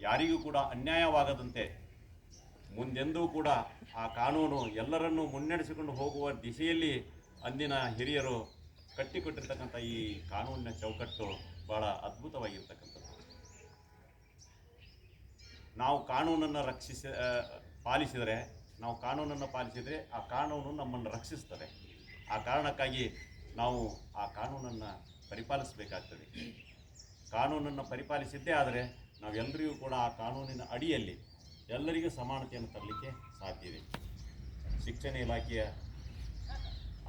ಯಾರಿಗೂ ಕೂಡ ಅನ್ಯಾಯವಾಗದಂತೆ ಮುಂದೆಂದೂ ಕೂಡ ಆ ಕಾನೂನು ಎಲ್ಲರನ್ನೂ ಮುನ್ನಡೆಸಿಕೊಂಡು ಹೋಗುವ ದಿಶೆಯಲ್ಲಿ ಅಂದಿನ ಹಿರಿಯರು ಕಟ್ಟಿಕೊಟ್ಟಿರ್ತಕ್ಕಂಥ ಈ ಕಾನೂನಿನ ಚೌಕಟ್ಟು ಬಹಳ ಅದ್ಭುತವಾಗಿರ್ತಕ್ಕಂಥದ್ದು. ನಾವು ಕಾನೂನನ್ನು ರಕ್ಷಿಸ ಪಾಲಿಸಿದರೆ, ನಾವು ಕಾನೂನನ್ನು ಪಾಲಿಸಿದರೆ ಆ ಕಾನೂನು ನಮ್ಮನ್ನು ರಕ್ಷಿಸ್ತದೆ. ಆ ಕಾರಣಕ್ಕಾಗಿ ನಾವು ಆ ಕಾನೂನನ್ನು ಪರಿಪಾಲಿಸಬೇಕಾಗ್ತದೆ. ಕಾನೂನನ್ನು ಪರಿಪಾಲಿಸಿದ್ದೇ ಆದರೆ ನಾವೆಲ್ಲರಿಗೂ ಕೂಡ ಆ ಕಾನೂನಿನ ಅಡಿಯಲ್ಲಿ ಎಲ್ಲರಿಗೂ ಸಮಾನತೆಯನ್ನು ತರಲಿಕ್ಕೆ ಸಾಧ್ಯವಿದೆ ಶಿಕ್ಷಣ ಇಲಾಖೆಯ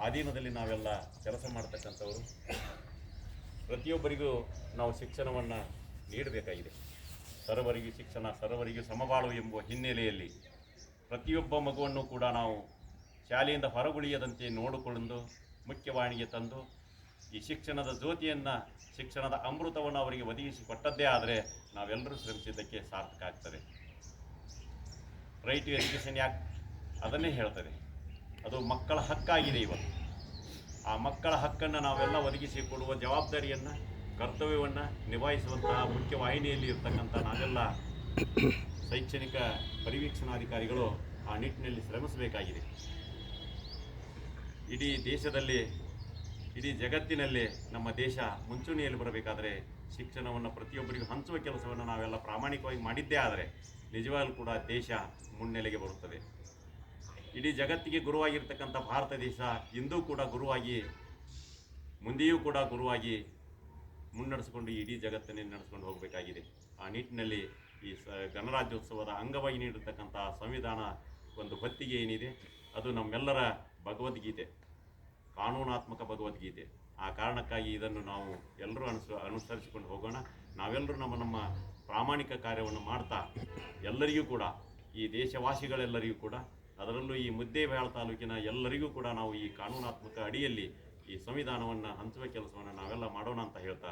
ಅಧೀನದಲ್ಲಿ ನಾವೆಲ್ಲ ಕೆಲಸ ಮಾಡ್ತಕ್ಕಂಥವರು, ಪ್ರತಿಯೊಬ್ಬರಿಗೂ ನಾವು ಶಿಕ್ಷಣವನ್ನು ನೀಡಬೇಕಾಗಿದೆ. ಸರ್ವರಿಗೂ ಶಿಕ್ಷಣ, ಸರ್ವರಿಗೂ ಸಮಬಾಳು ಎಂಬುವ ಹಿನ್ನೆಲೆಯಲ್ಲಿ ಪ್ರತಿಯೊಬ್ಬ ಮಗುವನ್ನು ಕೂಡ ನಾವು ಶಾಲೆಯಿಂದ ಹೊರಗುಳಿಯದಂತೆ ನೋಡಿಕೊಂಡು ಮುಖ್ಯವಾಣಿಗೆ ತಂದು ಈ ಶಿಕ್ಷಣದ ಜ್ಯೋತಿಯನ್ನು, ಶಿಕ್ಷಣದ ಅಮೃತವನ್ನು ಅವರಿಗೆ ಒದಗಿಸಿ ಕೊಟ್ಟದ್ದೇ ಆದರೆ ನಾವೆಲ್ಲರೂ ಶ್ರಮಿಸಿದ್ದಕ್ಕೆ ಸಾರ್ಥಕ ಆಗ್ತದೆ. ರೈಟ್ ಟು ಎಜುಕೇಷನ್ ಯಾಕೆ ಅದನ್ನೇ ಹೇಳ್ತದೆ. ಅದು ಮಕ್ಕಳ ಹಕ್ಕಾಗಿದೆ ಇವತ್ತು ಆ ಮಕ್ಕಳ ಹಕ್ಕನ್ನು ನಾವೆಲ್ಲ ಒದಗಿಸಿ ಕೊಡುವ ಜವಾಬ್ದಾರಿಯನ್ನು, ಕರ್ತವ್ಯವನ್ನು ನಿಭಾಯಿಸುವಂತಹ ಮುಖ್ಯ ವಾಹಿನಿಯಲ್ಲಿ ಇರ್ತಕ್ಕಂಥ ನಾವೆಲ್ಲ ಶೈಕ್ಷಣಿಕ ಪರಿವೀಕ್ಷಣಾಧಿಕಾರಿಗಳು ಆ ನಿಟ್ಟಿನಲ್ಲಿ ಶ್ರಮಿಸಬೇಕಾಗಿದೆ. ಇಡೀ ದೇಶದಲ್ಲಿ ಇಡೀ ಜಗತ್ತಿನಲ್ಲಿ ನಮ್ಮ ದೇಶ ಮುಂಚೂಣಿಯಲ್ಲಿ ಬರಬೇಕಾದರೆ ಶಿಕ್ಷಣವನ್ನು ಪ್ರತಿಯೊಬ್ಬರಿಗೂ ಹಂಚುವ ಕೆಲಸವನ್ನು ನಾವೆಲ್ಲ ಪ್ರಾಮಾಣಿಕವಾಗಿ ಮಾಡಿದ್ದೇ ಆದರೆ ನಿಜವಾಗಲೂ ಕೂಡ ದೇಶ ಮುನ್ನೆಲೆಗೆ ಬರುತ್ತದೆ. ಇಡೀ ಜಗತ್ತಿಗೆ ಗುರುವಾಗಿರ್ತಕ್ಕಂಥ ಭಾರತ ದೇಶ ಇಂದೂ ಕೂಡ ಗುರುವಾಗಿ, ಮುಂದೆಯೂ ಕೂಡ ಗುರುವಾಗಿ ಮುನ್ನಡೆಸಿಕೊಂಡು ಇಡೀ ಜಗತ್ತನ್ನೇ ನಡೆಸ್ಕೊಂಡು ಹೋಗಬೇಕಾಗಿದೆ. ಆ ನಿಟ್ಟಿನಲ್ಲಿ ಈ ಸ ಗಣರಾಜ್ಯೋತ್ಸವದ ಅಂಗವಾಗಿ ನೀಡಿರ್ತಕ್ಕಂಥ ಸಂವಿಧಾನ ಒಂದು ಹೊತ್ತಿಗೆ ಏನಿದೆ? ಅದು ನಮ್ಮೆಲ್ಲರ ಭಗವದ್ಗೀತೆ. ಕಾನೂನಾತ್ಮಕ ಭಗವದ್ಗೀತೆ. ಆ ಕಾರಣಕ್ಕಾಗಿ ಇದನ್ನು ನಾವು ಎಲ್ಲರೂ ಅನುಸ ಅನುಸರಿಸಿಕೊಂಡು ಹೋಗೋಣ. ನಾವೆಲ್ಲರೂ ನಮ್ಮ ನಮ್ಮ ಪ್ರಾಮಾಣಿಕ ಕಾರ್ಯವನ್ನು ಮಾಡ್ತಾ ಎಲ್ಲರಿಗೂ ಕೂಡ, ಈ ದೇಶವಾಸಿಗಳೆಲ್ಲರಿಗೂ ಕೂಡ, ಅದರಲ್ಲೂ ಈ ಮುದ್ದೇಬೇಳ ತಾಲೂಕಿನ ಎಲ್ಲರಿಗೂ ಕೂಡ ನಾವು ಈ ಕಾನೂನಾತ್ಮಕ ಅಡಿಯಲ್ಲಿ ಈ ಸಂವಿಧಾನವನ್ನು ಹಂಚುವ ಕೆಲಸವನ್ನು ನಾವೆಲ್ಲ ಮಾಡೋಣ ಅಂತ ಹೇಳ್ತಾ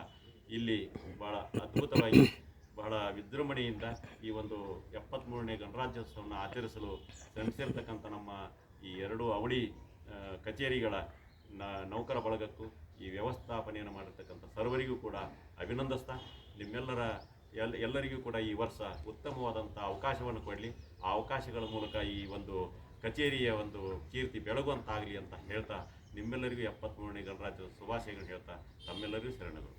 ಇಲ್ಲಿ ಬಹಳ ಅದ್ಭುತವಾಗಿ, ಬಹಳ ವಿಜೃಂಭಣೆಯಿಂದ ಈ ಒಂದು ಎಪ್ಪತ್ತ್ಮೂರನೇ ಗಣರಾಜ್ಯೋತ್ಸವವನ್ನು ಆಚರಿಸಲು ಶ್ರಮಿಸಿರ್ತಕ್ಕಂಥ ನಮ್ಮ ಈ ಎರಡು ಅವಳಿ ಕಚೇರಿಗಳ ನೌಕರ ಬಳಗಕ್ಕೂ ಈ ವ್ಯವಸ್ಥಾಪನೆಯನ್ನು ಮಾಡಿರ್ತಕ್ಕಂಥ ಸರ್ವರಿಗೂ ಕೂಡ ಅಭಿನಂದಿಸ್ತಾ. ನಿಮ್ಮೆಲ್ಲರ ಎಲ್, ಎಲ್ಲರಿಗೂ ಕೂಡ ಈ ವರ್ಷ ಉತ್ತಮವಾದಂಥ ಅವಕಾಶವನ್ನು ಕೊಡಲಿ. ಆ ಅವಕಾಶಗಳ ಮೂಲಕ ಈ ಒಂದು ಕಚೇರಿಯ ಒಂದು ಕೀರ್ತಿ ಬೆಳಗುವಂತಾಗಲಿ ಅಂತ ಹೇಳ್ತಾ ನಿಮ್ಮೆಲ್ಲರಿಗೂ ಎಪ್ಪತ್ತ್ಮೂರನೇ ಗಣರಾಜ್ಯದ ಶುಭಾಶಯಗಳು ಹೇಳ್ತಾ ತಮ್ಮೆಲ್ಲರಿಗೂ ಶರಣರು.